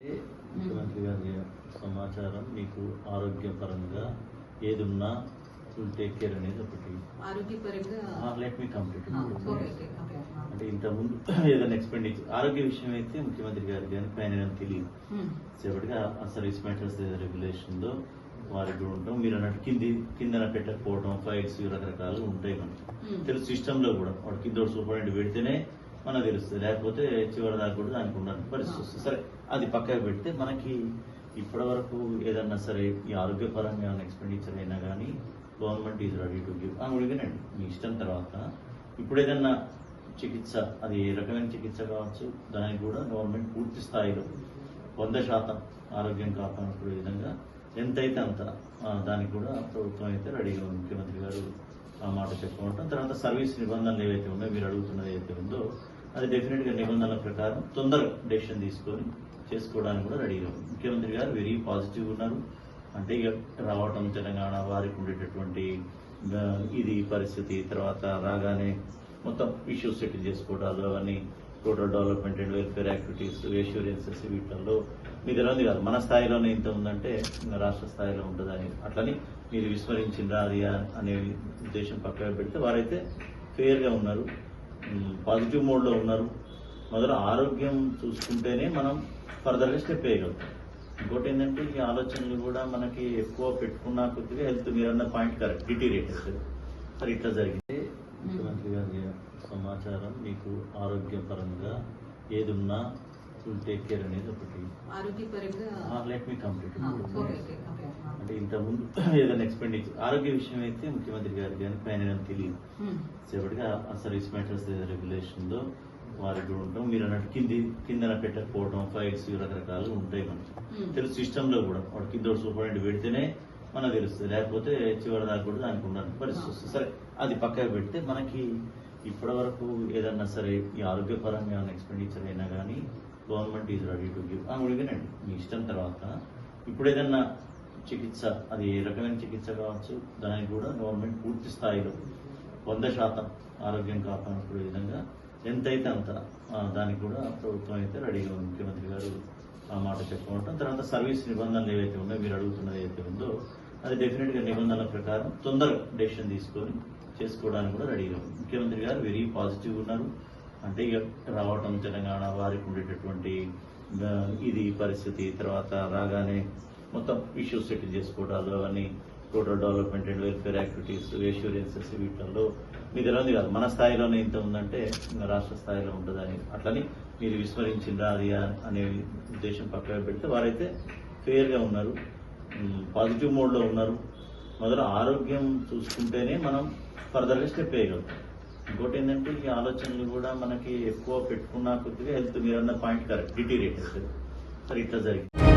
ముఖ్యమంత్రి గారి సమాచారం మీకు ఆరోగ్యపరంగా ఏది ఉన్నా విల్ టేక్ కేర్ అనేది ఒకటి. Let me complete. అంటే ఇంతకుముందు ఏదైనా ఎక్స్పెండిచర్ ఆరోగ్య విషయం అయితే ముఖ్యమంత్రి గారి కానీ పైన తెలియదు. సేపటిగా ఆ సర్వీస్ మ్యాటర్స్ రెగ్యులేషన్లో వారికి కూడా ఉంటాం. మీరు అన్నట్టు కింది కిందన పెట్టకపోవడం ఫైల్స్ రకరకాలు ఉంటాయి మనకి. ఉమ్. తెలుసు సిస్టమ్లో కూడా. వాడు కింద సూపరింటెండెంట్ పెడితేనే మనకు తెలుస్తుంది. లేకపోతే చివరి దాకా కూడా దానికి ఉండాలి పరిస్థితి వస్తుంది. సరే అది పక్కకు పెడితే మనకి ఇప్పటి వరకు ఏదన్నా సరే ఈ ఆరోగ్యపరంగా ఏమైనా ఎక్స్పెండిచర్ అయినా కానీ government is ready to give అడిగినండి మీ ఇష్టం తర్వాత. ఇప్పుడు ఏదన్నా చికిత్స అది ఏ రకమైన చికిత్స కావచ్చు దానికి కూడా గవర్నమెంట్ పూర్తి స్థాయిలో వంద శాతం ఆరోగ్యం కాపాడుకునే విధంగా ఎంతైతే అంత దానికి కూడా ప్రభుత్వం అయితే రెడీగా ముఖ్యమంత్రి గారు ఆ మాట చెప్పుకుంటాం తర్వాత సర్వీస్ నిబంధనలు ఏవైతే ఉన్నాయో మీరు అడుగుతున్నది ఏదైతే ఉందో అది డెఫినెట్గా నిబంధనల ప్రకారం తొందరగా డెసిషన్ తీసుకొని చేసుకోవడానికి కూడా రెడీగా ఉంది. ముఖ్యమంత్రి గారు వెరీ పాజిటివ్ ఉన్నారు. అంటే ఇక రావటం తెలంగాణ వారికి ఉండేటటువంటి ఇది పరిస్థితి తర్వాత రాగానే మొత్తం ఇష్యూస్ సెటిల్ చేసుకోవడాలు అవన్నీ total development and welfare activities assurances వీటిల్లో మీ ఉంది కాదు. మన స్థాయిలోనే ఇంత ఉందంటే రాష్ట్ర స్థాయిలో ఉంటుందని అట్లని మీరు విస్మరించిందా అది అనే ఉద్దేశం పక్కన పెడితే వారైతే ఫెయిర్గా ఉన్నారు. పాజిటివ్ మోడ్లో ఉన్నారు. మొదలు ఆరోగ్యం చూసుకుంటేనే మనం ఫర్దర్గా స్టెప్ వేయగలుగుతాం. ఇంకోటి ఏంటంటే ఈ ఆలోచనలు కూడా మనకి ఎక్కువ పెట్టుకున్న కొద్దిగా హెల్త్ మీరు అన్న పాయింట్ కరెక్ట్ డిటీరియేట్ అవుతుంది సరే ఇట్లా జరిగితే ముఖ్యమంత్రి గారి సమాచారం మీకు ఆరోగ్యపరంగా ఏది ఉన్నా టేక్ కేర్ అనేది ఒకటి. ఆరోగ్యపరంగా లెట్ మీ కంప్లీట్. అంటే ఇంతకుముందు ఏదైనా ఎక్స్పెండిచర్ ఆరోగ్య విషయం అయితే ముఖ్యమంత్రి గారి కానీ పైన తెలియదు. సేపటిగా ఆ సర్వీస్ మ్యాటర్స్ రెగ్యులేషన్లో వారికి కూడా ఉంటాం. మీరు అన్నట్టు కింది కిందన పెట్టకపోవడం ఫైల్స్ రకరకాలు ఉంటాయి మనకి. తెలుసు సిస్టమ్లో కూడా. వాడు కింద సూపరింటెండెంట్ పెడితేనే మనకు తెలుస్తుంది. లేకపోతే చివరి దాకా కూడా దానికి ఉండాలి పరిస్థితి వస్తుంది. సరే అది పక్కకు పెడితే మనకి ఇప్పటి వరకు ఏదన్నా సరే ఈ ఆరోగ్యపరంగా ఏమైనా ఎక్స్పెండిచర్ అయినా కానీ government is ready to give అడిగినండి మీ ఇష్టం తర్వాత. ఇప్పుడు ఏదన్నా చికిత్స అది ఏ రకమైన చికిత్స కావచ్చు దానికి కూడా గవర్నమెంట్ పూర్తి స్థాయిలో వంద శాతం ఆరోగ్యం కాపాడుకునే విధంగా ఎంతైతే అంత దానికి కూడా ప్రభుత్వం అయితే రెడీగా ఉంది. ముఖ్యమంత్రి గారు ఆ మాట చెప్పుకుంటాం తర్వాత సర్వీస్ నిబంధనలు ఏవైతే ఉన్నాయో మీరు అడుగుతున్నది ఏదైతే ఉందో అది డెఫినెట్గా నిబంధనల ప్రకారం తొందరగా డెసిషన్ తీసుకొని చేసుకోవడానికి కూడా రెడీగా ఉంది. ముఖ్యమంత్రి గారు వెరీ పాజిటివ్ ఉన్నారు. అంటే ఇక రావటం తెలంగాణ వారికి ఉండేటటువంటి ఇది పరిస్థితి తర్వాత రాగానే మొత్తం ఇష్యూస్ సెటిల్ చేసుకోవడాలు అవన్నీ total development and welfare activities assurances వీటిల్లో మీ ఉంది కాదు. మన స్థాయిలోనే ఇంత ఉందంటే రాష్ట్ర స్థాయిలో ఉంటుందని అట్లని మీరు విస్మరించిందా అది అనే ఉద్దేశం పక్కన పెడితే వారైతే ఫెయిర్గా ఉన్నారు. పాజిటివ్ మోడ్లో ఉన్నారు. మొదలు ఆరోగ్యం చూసుకుంటేనే మనం ఫర్దర్గా స్టెప్ వేయగలుగుతాం. ఇంకోటి ఏంటంటే ఈ ఆలోచనలు కూడా మనకి ఎక్కువ పెట్టుకున్న కొద్దిగా హెల్త్ మీరు అన్న పాయింట్ కరెక్ట్ డిటీరియేట్ అవుతుంది సరే ఇట్లా జరిగింది.